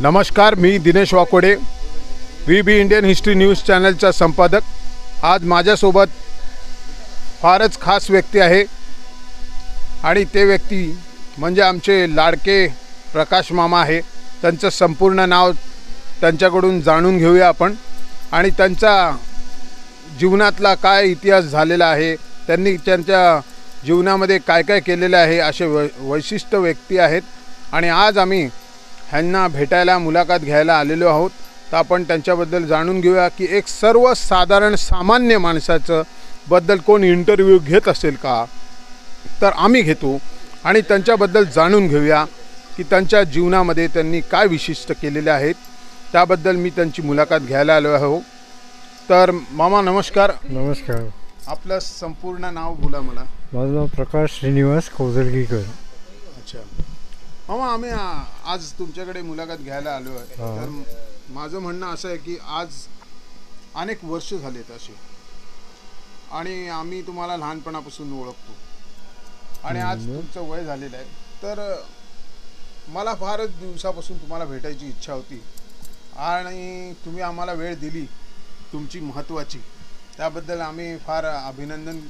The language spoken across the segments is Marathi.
नमस्कार मी Dinesh Wakode V B Indian history news चॅनलचा संपादक. आज माझ्यासोबत फारच खास व्यक्ती आहे आणि ते व्यक्ती म्हणजे आमचे लाडके प्रकाश मामा आहे. त्यांचं संपूर्ण नाव त्यांच्याकडून जाणून घेऊया आपण. आणि त्यांचा जीवनातला काय इतिहास झालेला आहे त्यांनी त्यांच्या जीवनामध्ये काय काय केलेलं आहे असे वै वैशिष्ट्य व्यक्ती आहेत. आणि आज आम्ही ह्यांना भेटायला मुलाखत घ्यायला आलेलो आहोत. तर आपण त्यांच्याबद्दल जाणून घेऊया की एक सर्वसाधारण सामान्य माणसाचं बद्दल कोण इंटरव्ह्यू घेत असेल का? तर आम्ही घेतो. आणि त्यांच्याबद्दल जाणून घेऊया की त्यांच्या जीवनामध्ये त्यांनी काय विशिष्ट केलेले आहेत. त्याबद्दल मी त्यांची मुलाखत घ्यायला आलो आहो. तर मामा नमस्कार. नमस्कार. आपलं संपूर्ण नाव बोला मला. माझं नाव प्रकाश श्रीनिवास कौजलगीकर. अच्छा. मामा आम्ही आज तुमच्याकडे मुलाखत घ्यायला आलो आहे. तर माझं म्हणणं असं आहे की आज अनेक वर्ष झालेत अशी आणि आम्ही तुम्हाला लहानपणापासून ओळखतो. आणि आज. तुमचं वय झालेलं आहे. तर मला फारच दिवसापासून तुम्हाला भेटायची इच्छा होती. आणि तुम्ही आम्हाला वेळ दिली तुमची महत्त्वाची. त्याबद्दल आम्ही फार अभिनंदन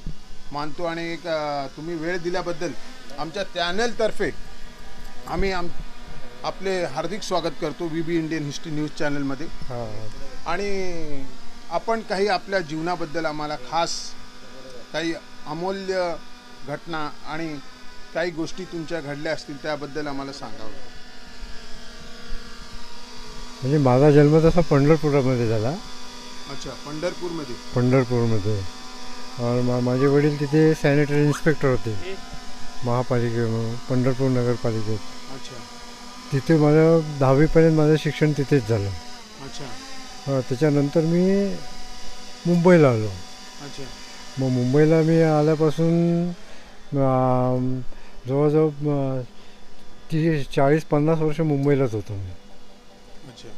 मानतो. आणि एक तुम्ही वेळ दिल्याबद्दल आमच्या चॅनलतर्फे आम्ही आम आपले हार्दिक स्वागत करतो V B Indian history news चॅनलमध्ये. आणि आपण काही आपल्या जीवनाबद्दल आम्हाला खास काही अमूल्य घटना आणि काही गोष्टी तुमच्या घडल्या असतील त्याबद्दल आम्हाला सांगावं. म्हणजे माझा जन्म तसा पंढरपुरामध्ये झाला. अच्छा पंढरपूरमध्ये. पंढरपूरमध्ये. माझे वडील तिथे सॅनिटरी इन्स्पेक्टर होते. महापालिके पंढरपूर नगरपालिकेत. अच्छा. तिथे माझं दहावीपर्यंत माझं शिक्षण तिथेच झालं. अच्छा. हा, त्याच्यानंतर मी मुंबईला आलो. अच्छा. मग मुंबईला मी आल्यापासून अं, जवळजवळ तीस चाळीस पन्नास वर्ष मुंबईलाच होतो मी. अच्छा.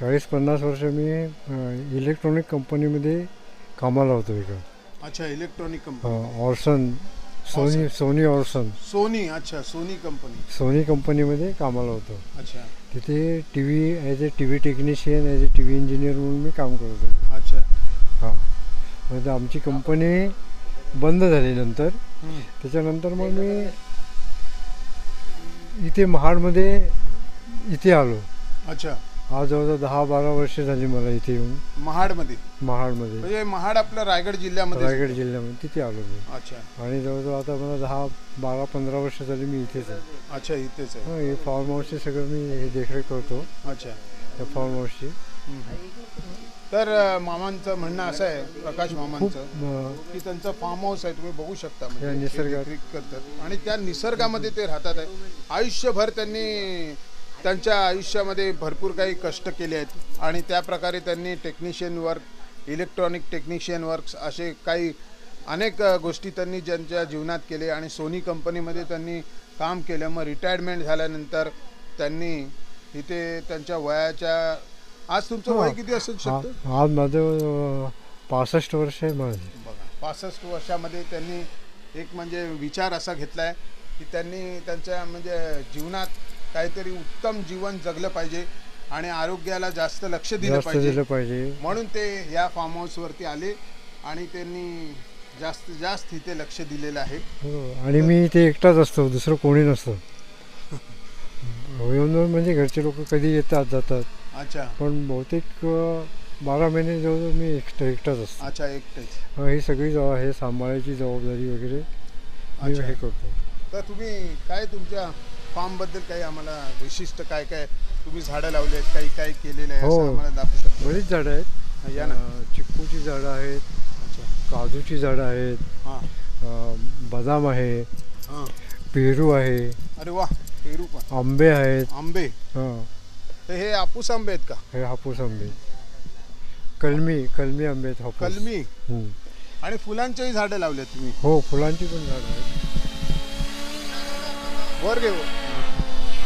चाळीस पन्नास वर्ष मी अ, इलेक्ट्रॉनिक कंपनीमध्ये कामाला होतो इकडं. अच्छा electronic company Orson. Sony Sony Orson Sony अच्छा सोनी कंपनी सोनी कंपनीमध्ये कामाला होतो. अच्छा. तिथे T V as a T V technician as a T V engineer म्हणून मी काम करत होतो. अच्छा. हां. म्हणजे आमची कंपनी बंद झाली नंतर. त्याच्यानंतर मग मी इथे महाडमध्ये इथे आलो. अच्छा. आज जवळजवळ दहा बारा वर्ष झाली मला इथे येऊन. महाडमध्ये? महाडमध्ये. म्हणजे महाड आपलं रायगड जिल्ह्यामध्ये रायगड जिल्ह्यामध्ये तिथे आलो मी. अच्छा. आणि जवळजवळ आता मला दहा बारा पंधरा वर्ष झाली मी इथेच आहे. अच्छा इथेच आहे. हं, हे फार्म हाऊसचे सगळं मी हे देखरेख करतो. अच्छा. त्या फार्म हाऊसची तर अ, मामांचं म्हणणं असं आहे प्रकाश खूप मामांचं अं, की त्यांचं फार्म हाऊस आहे तुम्ही बघू शकता. म्हणजे या ते निसर्गात. देखरेख करतात. आणि त्या निसर्गामध्ये ते राहतात आहे. आयुष्यभर त्यांनी त्यांच्या आयुष्यामध्ये भरपूर काही कष्ट केले आहेत आणि त्या प्रकारे त्यांनी technician work electronic technician works असे काही अनेक गोष्टी त्यांनी ज्यांच्या जीवनात केले आणि सोनी कंपनीमध्ये त्यांनी काम केलं. मग रिटायरमेंट झाल्यानंतर त्यांनी इथे त्यांच्या वयाच्या आज तुमचं वय हा. किती असेल शकतं आज माझं पासष्ट वर्ष आहे माझं. बघा पासष्ट वर्षामध्ये त्यांनी एक म्हणजे विचार असा घेतला आहे की त्यांनी त्यांच्या म्हणजे जीवनात काहीतरी उत्तम जीवन जगलं पाहिजे आणि आरोग्याला जास्त लक्ष दिलं जास्त पाहिजे. दिलं पाहिजे. म्हणून ते या फार्म हाऊसवरती आले आणि त्यांनी जास्तीत जास्त इथे लक्ष दिलेलं आहे. हो आणि मी इथे एकटाच असतो दुसरं कोणी नसतं. म्हणजे घरचे लोक कधी येतात जातात. अच्छा. पण बहुतेक अं, बारा महिने जवळजवळ मी एकटा एकटाच असतो. अच्छा एकटेच. हं, ही सगळी जबाब हे सांभाळायची जबाबदारी वगैरे मी अच्छा. हे करतो. तर तुम्ही काय तुमच्या फार्मबद्दल काही आम्हाला विशिष्ट काय काय तुम्ही झाडं लावले आहेत काही काय केलेलं आहे असं हो. आम्हाला दाखवू शकतो? बरीच झाडं आहेत. या ना. अं, चिक्कूची झाडं आहेत. अच्छा. काजूची झाडं आहेत. हां. अं, बदाम आहे. हां. पेरू आहे. अरे वा पेरू पण. आंबे आहेत. आंबे? हां. तर हे हापूस आंबे आहेत का? हे हापूस आंबे. कलमी कलमी आंबे आहेत हापूस. कलमी? हं. आणि फुलांचेही झाडं लावलेत तुम्ही? हो फुलांची पण झाडं आहेत. वर घे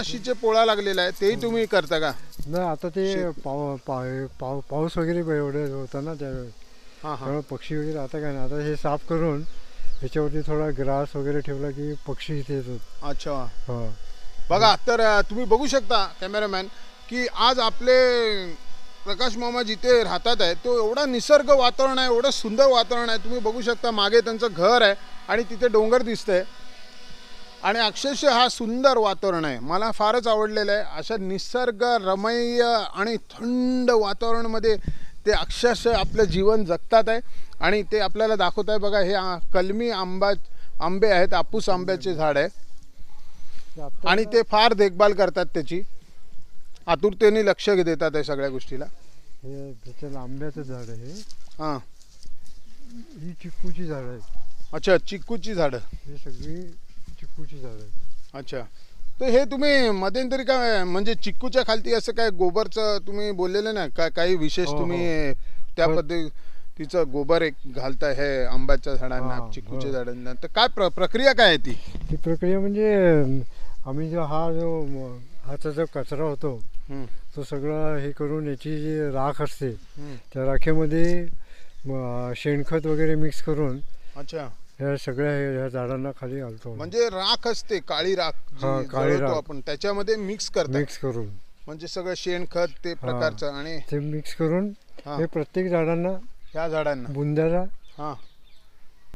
तणनाशीचे पोळा लागलेला आहे तेही तुम्ही करता का? नाही आता ते पाव पाव पाव पाऊस वगैरे एवढं होता ना त्यावेळेस हां हां. त्यामुळे पक्षी वगैरे आता काय नाही. आता हे साफ करून ह्याच्यावरती थोडा ग्रास वगैरे ठेवला की पक्षी इथे येतात. अच्छा. हा. बघा तर अ, तुम्ही बघू शकता कॅमेरामॅन की आज आपले प्रकाश मामा जिथे राहतात आहे तो एवढा निसर्ग वातावरण आहे एवढं सुंदर वातावरण आहे. तुम्ही बघू शकता मागे त्यांचं घर आहे आणि तिथे डोंगर दिसतंय. आणि अक्षरशः हा सुंदर वातावरण आहे. मला फारच आवडलेलं आहे. अशा निसर्ग रमणीय आणि थंड वातावरणामध्ये ते अक्षरशः आपलं जीवन जगतात आहे. आणि ते आपल्याला दाखवत आहे. बघा हे कलमी आंबा आंबे आहेत. आपूस आंब्याचे झाड आहे. आणि ते फार देखभाल करतात त्याची. आतुरतेने लक्ष देतात या सगळ्या गोष्टीला. हे आंब्याचं झाड आहे. हे. हां. ही चिक्कूची झाड आहेत. अच्छा चिक्कूची झाडं. ही सगळी चिक्कूची झाड आहेत अच्छा तर हे तुम्ही मध्यंतरी काय म्हणजे चिक्कूच्या खालती असं काय गोबरचं तुम्ही बोललेलं ना काय काही विशेष हो, हो. तुम्ही त्या हो. पद्धतीचं गोबर एक घालताय हे आंब्याच्या झाडांना हा, चिक्कूच्या हो. झाडांना तर काय प्र प्रक्रिया काय आहे ती ती प्रक्रिया म्हणजे अं, आम्ही जो हा जो म, हाचा जो कचरा होतो हम्म, तो सगळा हे करून याची जी राख असते हम्म. त्या राखेमध्ये म, शेणखत वगैरे मिक्स करून अच्छा ह्या सगळ्या ह्या झाडांना खाली घालतो म्हणजे राख असते काळी राख जी हा, काळी जळवतो राख. आपण त्याच्यामध्ये मिक्स करतात. मिक्स करून. म्हणजे सगळं शेणखत ते प्रकारचं आणि ते मिक्स करून हा. हे प्रत्येक झाडांना ह्या झाडांना. बुंद्याला हा.